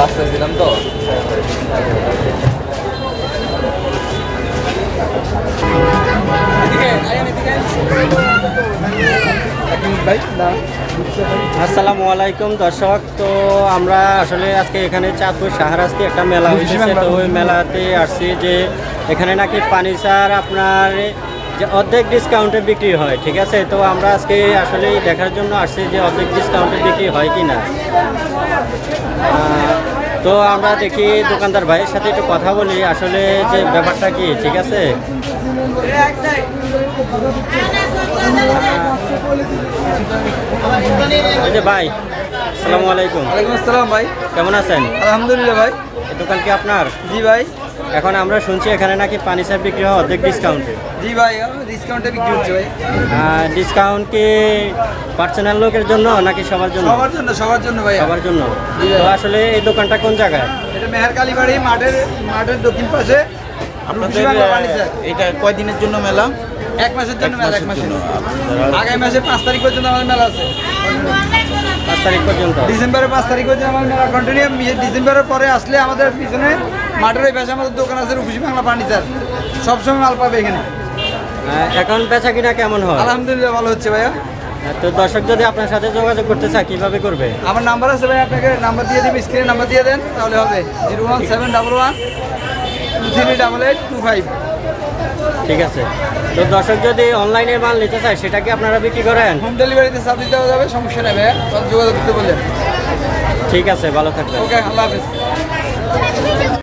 রাস্তায় ছিলাম তো। আসসালামু আলাইকুম, দর্শক। তো আমরা আসলে আজকে এখানে চাঁদপুর শাহরাস্তি একটা মেলা হয়েছে তো ওই মেলাতে আসছি যে এখানে নাকি পানিসার আপনার যে অর্ধেক ডিসকাউন্টে বিক্রি হয় ঠিক আছে? তো আমরা আজকে আসলে দেখার জন্য আসছি যে অর্ধেক ডিসকাউন্টে বিক্রি হয় কি না। তো আমরা দেখি দোকানদার ভাইয়ের সাথে একটু কথা বলি আসলে যে ব্যাপারটা কি ঠিক আছে? যে ভাই আসসালামু আলাইকুম। ওয়ালাইকুম আসসালাম ভাই। কেমন আছেন? আলহামদুলিল্লাহ ভাই। দোকান কি আপনার? জি ভাই। এখন আমরা শুনছি এখানে নাকি পানি সার বিক্রি হয় অর্ধেক ডিসকাউন্টে জি ভাই ডিসকাউন্টে বিক্রি হচ্ছে ভাই। ডিসকাউন্ট কি পার্সোনাল লোকের জন্য নাকি সবার জন্য? সবার জন্য সবার জন্য ভাই সবার জন্য। তো আসলে এই দোকানটা কোন জায়গায়? এটা মেহের কালীবাড়ি মাঠের মাঠের দক্ষিণ পাশে। আপনাদের। এটা কয় দিনের জন্য মেলা? এক মাসের জন্য মেলা এক মাসের জন্য। আগামী মাসের পাঁচ তারিখ পর্যন্ত আমাদের মেলা আছে। তারিখ পর্যন্ত। ডিসেম্বরের পাঁচ তারিখ পর্যন্ত আমার মেলা কন্টিনিউ ডিসেম্বরের পরে আসলে আমাদের পিছনে মাঠের ওই পাশে আমাদের দোকান আছে রূপসী বাংলা ফার্নিচার সবসময় মাল পাবে এখানে। আহ, এখন বেচা কিনা কেমন হয়? আলহামদুলিল্লাহ ভালো হচ্ছে ভাইয়া। তো দর্শক যদি আপনার সাথে যোগাযোগ করতে চায় কীভাবে করবে? আমার নাম্বার আছে ভাই আপনাকে নাম্বার দিয়ে দিবি স্ক্রিনে নাম্বার দিয়ে দেন তাহলে হবে। Zero one seven double one two three double eight two five ঠিক আছে। তো দর্শক যদি অনলাইনে মাল নিতে চায় সেটা কি আপনারা বিক্রি করেন? হোম ডেলিভারিতে সার্ভিস দেওয়া যাবে সমস্যা সব যোগাযোগ করতে বললেন। ঠিক আছে ভালো থাকবেন। ওকে আল্লাহ হাফিজ।